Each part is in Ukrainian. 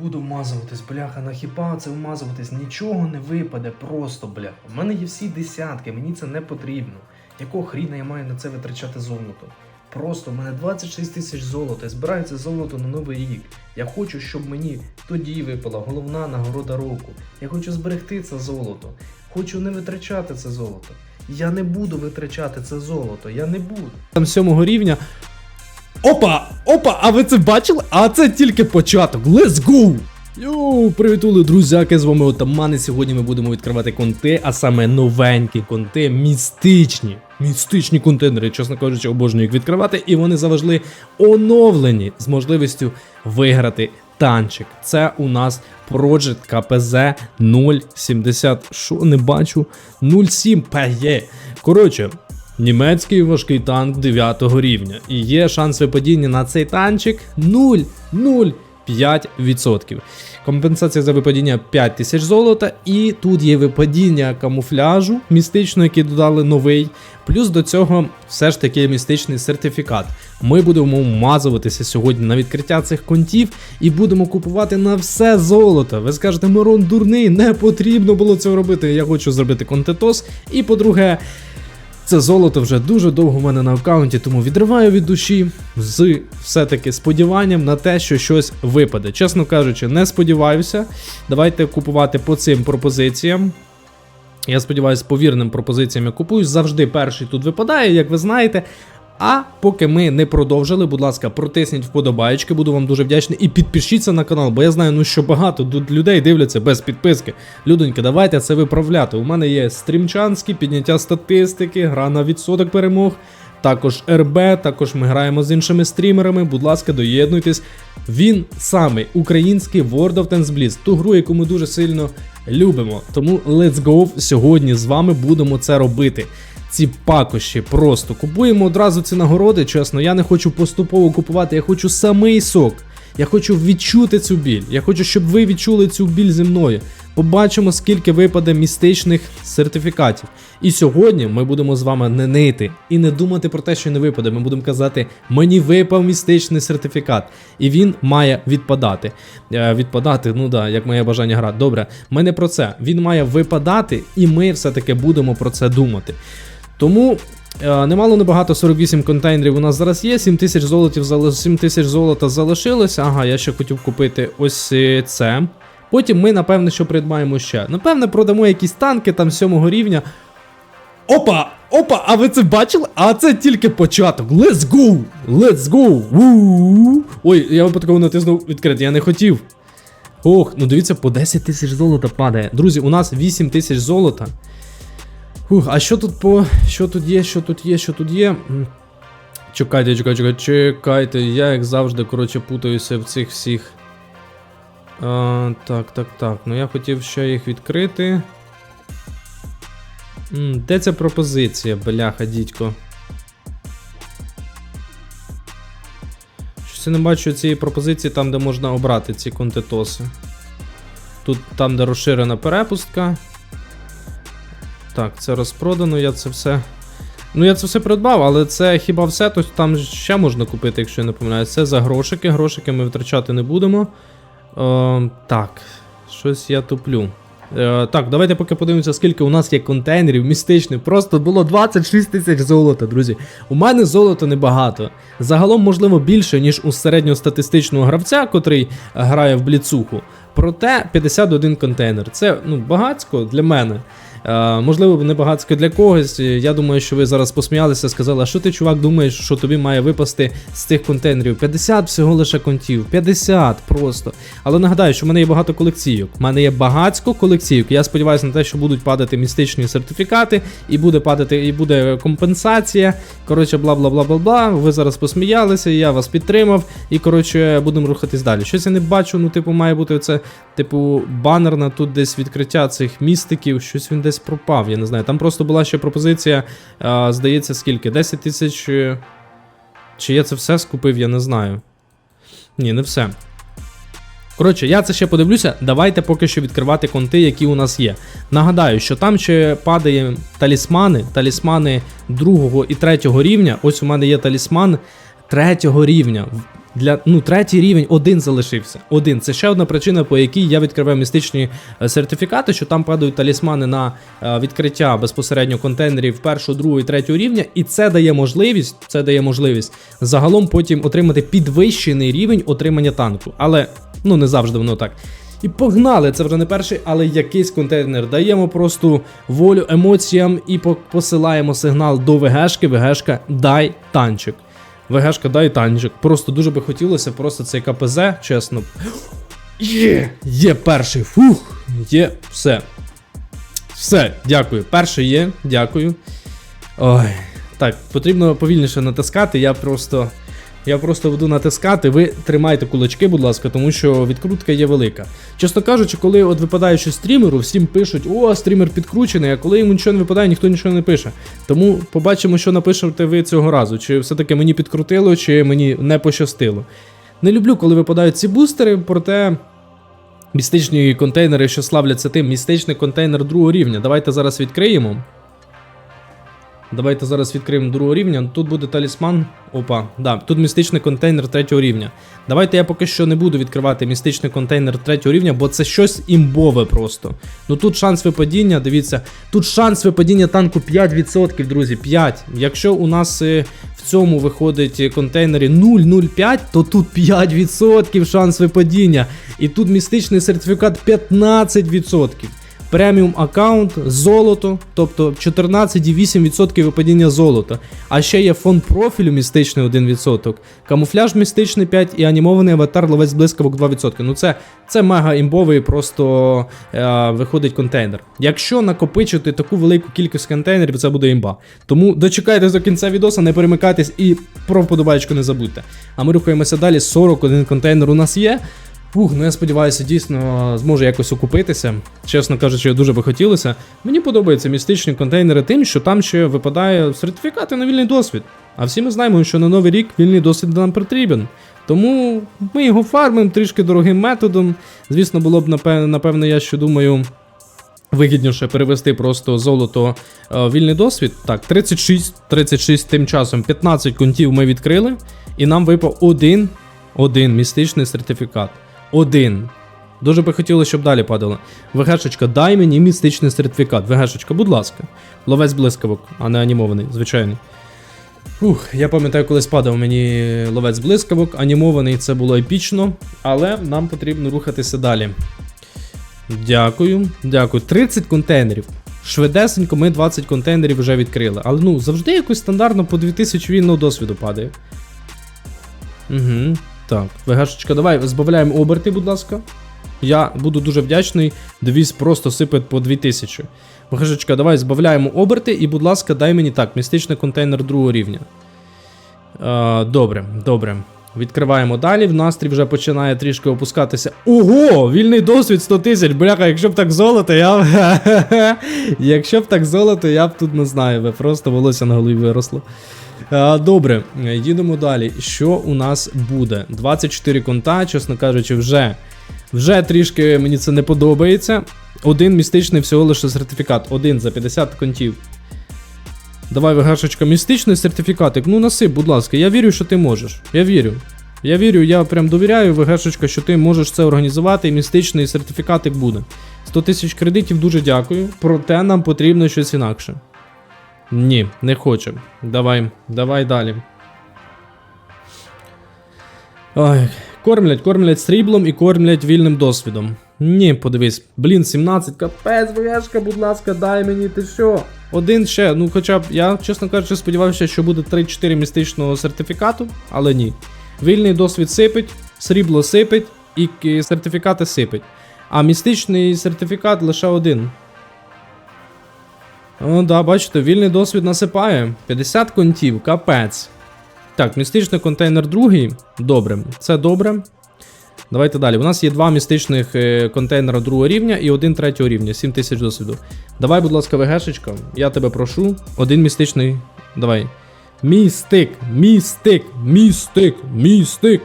буду вмазуватись, бляха, на хіба це вмазуватись, нічого не випаде, просто бляха. У мене є всі десятки, мені це не потрібно. Якого хріна я маю на це витрачати золото? Просто в мене 26 тисяч золота, збираю це золото на новий рік. Я хочу, щоб мені тоді випала головна нагорода року. Я хочу зберегти це золото. Хочу не витрачати це золото. Я не буду витрачати це золото, я не буду. там сьомого рівня. Опа! Опа! А ви це бачили? А це тільки початок. Let's go! Йоу, привітули, друзяки, з вами Отамани. Сьогодні ми будемо відкривати конти, а саме новенькі конти, містичні. Містичні контейнери, чесно кажучи, обожнюю їх відкривати, і вони завжди оновлені з можливістю виграти танчик. Це у нас Project KPZ 070. Що не бачу? 07 PE. Коротше, Німецький важкий танк 9 рівня. І є шанс випадіння на цей танчик 0,05%. Компенсація за випадіння 5 тисяч золота. І тут є випадіння камуфляжу містичного, який додали новий. Плюс до цього все ж таки містичний сертифікат. Ми будемо вмазуватися сьогодні на відкриття цих контів і будемо купувати на все золото. Ви скажете, Мирон дурний, не потрібно було цього робити. Я хочу зробити контетос. І по-друге. Це золото вже дуже довго в мене на аккаунті, тому відриваю від душі з все-таки сподіванням на те, що щось випаде. Чесно кажучи, не сподіваюся. Давайте купувати по цим пропозиціям. Я сподіваюся, по вірним пропозиціям я купую. Завжди перший тут випадає, як ви знаєте. А поки ми не продовжили, будь ласка, протисніть вподобаєчки, буду вам дуже вдячний. І підпишіться на канал, бо я знаю, ну що багато тут людей дивляться без підписки. Людоньки, давайте це виправляти. У мене є стрімчанські, підняття статистики, гра на відсоток перемог. Також РБ, також ми граємо з іншими стрімерами. Будь ласка, доєднуйтесь. Він самий український World of Tanks Blitz, ту гру, яку ми дуже сильно любимо. Тому let's go! Сьогодні з вами будемо це робити ці пакощі просто купуємо одразу ці нагороди. Чесно, я не хочу поступово купувати, я хочу самий сок. Я хочу відчути цю біль. Я хочу, щоб ви відчули цю біль зі мною. Побачимо, скільки випаде містичних сертифікатів. І сьогодні ми будемо з вами не нити і не думати про те, що не випаде. Ми будемо казати, мені випав містичний сертифікат, і він має відпадати. Е, відпадати, ну да, як моє бажання грати. Добре, ми не про це. Він має випадати, і ми все-таки будемо про це думати. Тому е, немало небагато 48 контейнерів у нас зараз є. 7 тисяч золотів 7 тисяч золота залишилося. Ага, я ще хотів купити ось е, це. Потім ми, напевне, що придбаємо ще. Напевне, продамо якісь танки там 7 рівня. Опа! Опа! А ви це бачили? А це тільки початок. Let's go! Let's go! Ву! Ой, я випадково натиснув відкрити, я не хотів. Ох, ну дивіться, по 10 тисяч золота падає. Друзі, у нас 8 тисяч золота. Ух, а що тут по. Що тут є, що тут є, що тут є? Чекайте, чекайте, чекайте, чекайте. Я, як завжди, коротше, путаюся в цих всіх. А, так, так, так. Ну я хотів ще їх відкрити. Де ця пропозиція, бляха, дідько? Щось я не бачу цієї пропозиції там, де можна обрати ці контетоси. Тут там, де розширена перепустка. Так, це розпродано, я це все. Ну, я це все придбав, але це хіба все, то там ще можна купити, якщо я не помиляюсь. Це за грошики. Грошики ми витрачати не будемо. Е, так, щось я туплю. Е, так, давайте поки подивимося, скільки у нас є контейнерів містичних. Просто було 26 тисяч золота, друзі. У мене золота небагато. Загалом, можливо, більше, ніж у середньостатистичного гравця, котрий грає в бліцуху. Проте 51 контейнер. Це ну, багацько для мене. Е, можливо, не багатсько для когось. Я думаю, що ви зараз посміялися, сказали, а що ти, чувак, думаєш, що тобі має випасти з цих контейнерів? 50 всього лише контів, 50 просто. Але нагадаю, що в мене є багато колекційок. У мене є багатсько колекційок. Я сподіваюся на те, що будуть падати містичні сертифікати, і буде падати, і буде компенсація. Коротше, бла бла бла бла бла. Ви зараз посміялися, я вас підтримав. І коротше, будемо рухатись далі. Щось я не бачу, ну, типу, має бути це, типу, банер на тут десь відкриття цих містиків. Щось він десь пропав. Я не знаю. Там просто була ще пропозиція, а, здається, скільки? 10 тисяч. е, Чи я це все скупив, я не знаю. Ні, не все. Коротше, я це ще подивлюся. Давайте поки що відкривати конти, які у нас є. Нагадаю, що там ще падає талісмани, талісмани другого і третього рівня. Ось у мене є талісман третього рівня. Для ну третій рівень один залишився. Один. Це ще одна причина, по якій я відкриваю містичні е, сертифікати, що там падають талісмани на е, відкриття безпосередньо контейнерів першого, другого і третього рівня, і це дає можливість, це дає можливість загалом потім отримати підвищений рівень отримання танку. Але ну не завжди воно так. І погнали, це вже не перший, але якийсь контейнер. Даємо просто волю емоціям і по- посилаємо сигнал до ВГшки. ВГшка дай танчик. ВГшка дай танчик. Просто дуже би хотілося, просто цей КПЗ, чесно. Є! Є перший. Фух! Є все. Все, дякую. Перший є, дякую. Ой. Так, потрібно повільніше натискати. Я просто. Я просто буду натискати. Ви тримайте кулачки, будь ласка, тому що відкрутка є велика. Чесно кажучи, коли от випадає щось стрімеру, всім пишуть, о, стрімер підкручений, а коли йому нічого не випадає, ніхто нічого не пише. Тому побачимо, що напишете ви цього разу. Чи все-таки мені підкрутило, чи мені не пощастило. Не люблю, коли випадають ці бустери, проте. Містичні контейнери, що славляться тим, містичний контейнер другого рівня. Давайте зараз відкриємо. Давайте зараз відкриємо другого рівня. Тут буде талісман. Опа, да, тут містичний контейнер третього рівня. Давайте я поки що не буду відкривати містичний контейнер третього рівня, бо це щось імбове просто. Ну тут шанс випадіння, дивіться, тут шанс випадіння танку 5%, друзі. 5. Якщо у нас е, в цьому виходить контейнері 0,05, то тут 5% шанс випадіння. І тут містичний сертифікат 15%. Преміум аккаунт, золото, тобто 14,8% випадіння золота. А ще є фон профілю містичний 1%, камуфляж містичний 5% і анімований аватар ловець блискавок 2%. Ну це, це мега імбовий просто е, виходить контейнер. Якщо накопичити таку велику кількість контейнерів, це буде імба. Тому дочекайтесь до кінця відоса, не перемикайтесь і про вподобайку не забудьте. А ми рухаємося далі. 41 контейнер у нас є. Фух, ну я сподіваюся, дійсно зможу якось окупитися. Чесно кажучи, дуже би хотілося. Мені подобаються містичні контейнери тим, що там ще випадає сертифікати на вільний досвід. А всі ми знаємо, що на новий рік вільний досвід нам потрібен. Тому ми його фармимо трішки дорогим методом. Звісно, було б напевно, я ще думаю. Вигідніше перевести просто золото е, вільний досвід. Так, 36, 36 тим часом, 15 контів ми відкрили, і нам випав один, один містичний сертифікат. Один. Дуже би хотілося, щоб далі падало. ВГшечка, дай мені містичний сертифікат. ВГшечка, будь ласка. Ловець блискавок, а не анімований, звичайно. Ух, я пам'ятаю, колись падав мені ловець блискавок, анімований це було епічно, але нам потрібно рухатися далі. Дякую, дякую. 30 контейнерів. Швидесенько ми 20 контейнерів вже відкрили. Але ну, завжди якось стандартно по 2000 вільного досвіду падає. Угу. Так, ВГшечка, давай збавляємо оберти, будь ласка. Я буду дуже вдячний. Девіз просто сипить по 2000. ВГшечка, давай збавляємо оберти і, будь ласка, дай мені так, містичний контейнер другого рівня. Е, добре, добре. Відкриваємо далі. В настрій вже починає трішки опускатися. Ого! Вільний досвід 100 тисяч. Бляха, якщо б так золото, я якщо б так золото, я б тут не знаю. Просто волосся на голові виросло. А, Добре, їдемо далі. Що у нас буде? 24 конта, чесно кажучи, вже. Вже трішки мені це не подобається. Один містичний всього лише сертифікат. Один за 50 контів. Давай, Вегашечка, містичний сертифікатик. Ну насип, будь ласка, я вірю, що ти можеш. Я вірю. Я вірю, я прям довіряю, Вегашечка, що ти можеш це організувати, і містичний сертифікатик буде. 100 тисяч кредитів, дуже дякую. Проте нам потрібно щось інакше. Ні, не хочу. Давай, давай далі. Ой, кормлять, кормлять сріблом і кормлять вільним досвідом. Ні, подивись, блін, 17, капець, вояшка, будь ласка, дай мені, ти що? Один ще, ну хоча б, я, чесно кажучи, сподівався, що буде 3-4 містичного сертифікату, але ні. Вільний досвід сипить, срібло сипить і сертифікати сипить. А містичний сертифікат лише один. О, да, бачите, вільний досвід насипає. 50 контів, капець. Так, містичний контейнер другий. Добре, це добре. Давайте далі. У нас є два містичних е, контейнера другого рівня і один третього рівня, 7 тисяч досвіду. Давай, будь ласка, ВГшечка, я тебе прошу. Один містичний. Давай. Містик, містик, містик, містик.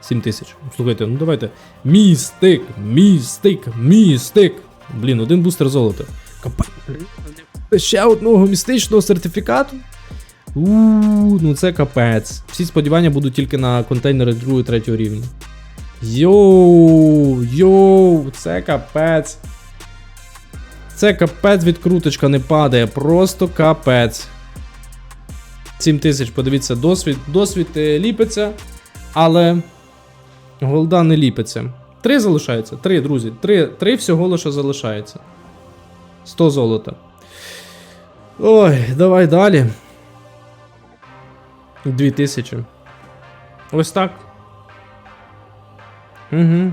7 тисяч. Слухайте, ну давайте. Містик, містик, містик. Блін, один бустер золота. Капець. Ще одного містичного сертифікату. Ууу, ну це капець. Всі сподівання будуть тільки на контейнери 2-3 рівня. Йоу, йоу, це капець. Це капець відкруточка не падає, просто капець. 7 тисяч, подивіться, досвід. Досвід е, ліпиться, але голда не ліпиться. Три залишається. Три, друзі. Три, три всього лише залишається. 100 золота. Ой, давай далі. 2000. Ось так. Угу.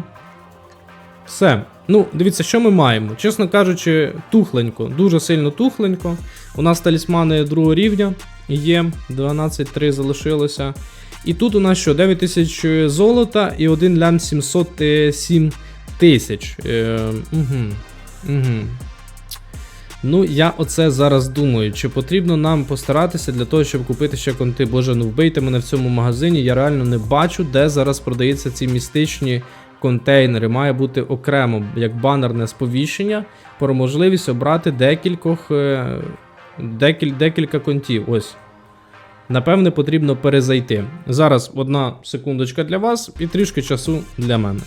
Все. Ну, дивіться, що ми маємо. Чесно кажучи, тухленько, дуже сильно тухленько. У нас талісмани другого рівня є. 12-3 залишилося. І тут у нас що? 9 тисяч золота і один лям 707 тисяч. Е, угу. Угу. Ну, я оце зараз думаю, чи потрібно нам постаратися для того, щоб купити ще конти. Боже, ну вбийте мене в цьому магазині. Я реально не бачу, де зараз продаються ці містичні контейнери. Має бути окремо як банерне сповіщення про можливість обрати декількох, е, декіль, декілька контів. Ось. Напевне, потрібно перезайти. Зараз одна секундочка для вас і трішки часу для мене.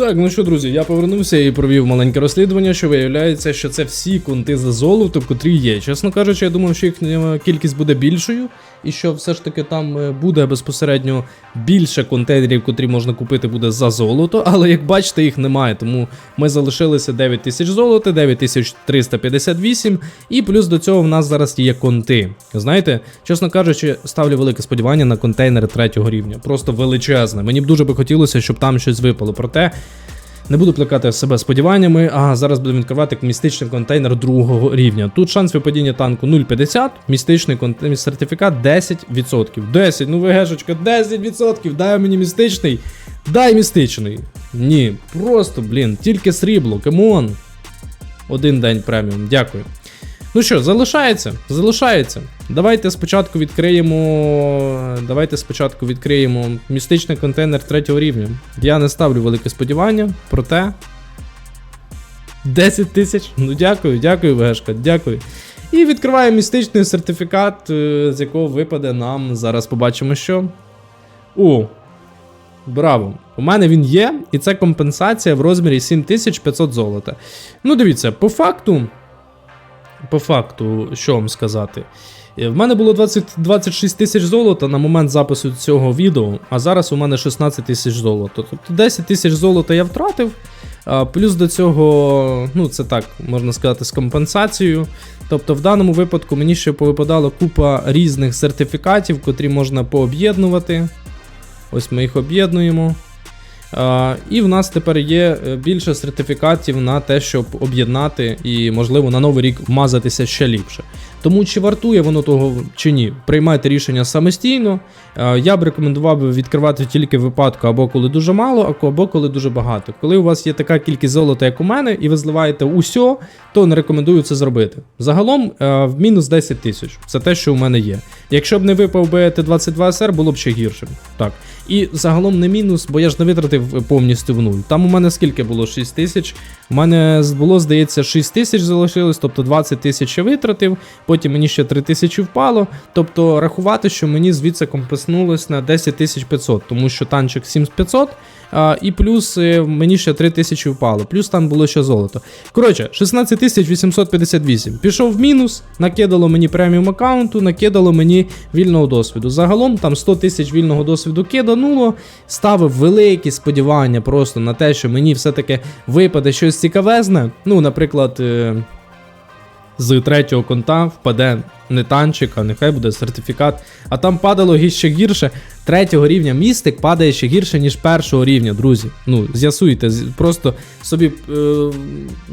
Так, ну що, друзі, я повернувся і провів маленьке розслідування, що виявляється, що це всі конти за золото, котрі є. Чесно кажучи, я думав, що їхня кількість буде більшою, і що все ж таки там е, буде безпосередньо більше контейнерів, котрі можна купити буде за золото, але як бачите, їх немає. Тому ми залишилися 9 тисяч золота, 9358, і плюс до цього в нас зараз є конти. Знаєте, чесно кажучи, ставлю велике сподівання на контейнери третього рівня. Просто величезне. Мені б дуже би хотілося, щоб там щось випало. Проте. Не буду плекати себе сподіваннями, а зараз будемо відкривати містичний контейнер другого рівня. Тут шанс випадіння танку 0,50, містичний контейнер сертифікат 10%. 10, ну ВГшечка, 10%, дай мені містичний. Дай містичний. Ні, просто, блін, тільки срібло, камон. Один день преміум, дякую. Ну що, залишається? Залишається. Давайте спочатку відкриємо. Давайте спочатку відкриємо містичний контейнер третього рівня. Я не ставлю велике сподівання, проте. 10 тисяч. Ну дякую, дякую, Вешка, дякую. І відкриваємо містичний сертифікат, е, з якого випаде нам. Зараз побачимо, що. О! Браво! У мене він є, і це компенсація в розмірі 7500 золота. Ну, дивіться, по факту по факту, що вам сказати? Е, В мене було 20, 26 тисяч золота на момент запису цього відео, а зараз у мене 16 тисяч золота. Тобто 10 тисяч золота я втратив. Плюс до цього, ну це так, можна сказати, з компенсацією. Тобто, в даному випадку мені ще повипадала купа різних сертифікатів, котрі можна пооб'єднувати. Ось ми їх об'єднуємо. І в нас тепер є е, більше сертифікатів на те, щоб об'єднати і, можливо, на новий рік вмазатися ще ліпше. Тому чи вартує воно того чи ні, приймайте рішення самостійно. Я б рекомендував відкривати тільки випадку або коли дуже мало, або коли дуже багато. Коли у вас є така кількість золота, як у мене, і ви зливаєте усьо, то не рекомендую це зробити. Загалом е, в мінус 10 тисяч. Це те, що у мене є. Якщо б не випав би Т-22 СР, було б ще гірше. Так. І загалом не мінус, бо я ж не витратив повністю в нуль. Там у мене скільки було? 6 тисяч. У мене було, здається, 6 тисяч залишилось, тобто 20 тисяч я витратив, потім мені ще 3 тисячі впало. Тобто рахувати, що мені звідси компенснулось на 10 тисяч 500, тому що танчик 7500, і плюс е, мені ще 3 тисячі впало, плюс там було ще золото. Коротше, 16 тисяч 858. Пішов в мінус, накидало мені преміум аккаунту, накидало мені вільного досвіду. Загалом там 100 тисяч вільного досвіду кидануло, ставив великі сподівання просто на те, що мені все-таки випаде щось цікавезне. Ну, наприклад. е, З третього конта впаде не танчик, а нехай буде сертифікат. А там падало ще гірше. Третього рівня містик падає ще гірше, ніж першого рівня, друзі. Ну, з'ясуйте, просто собі е,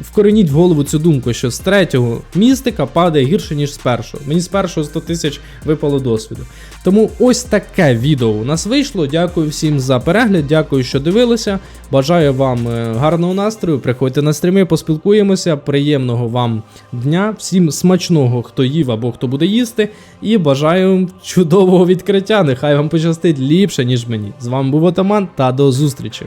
вкореніть в голову цю думку, що з третього містика падає гірше, ніж з першого. Мені з першого 100 тисяч випало досвіду. Тому ось таке відео у нас вийшло. Дякую всім за перегляд, дякую, що дивилися. Бажаю вам е, гарного настрою. Приходьте на стріми, поспілкуємося. Приємного вам дня, всім смачного, хто їв або буде їсти. І бажаю чудового відкриття. Нехай вам пощастить ліпше, ніж мені. З вами був Отаман та до зустрічі.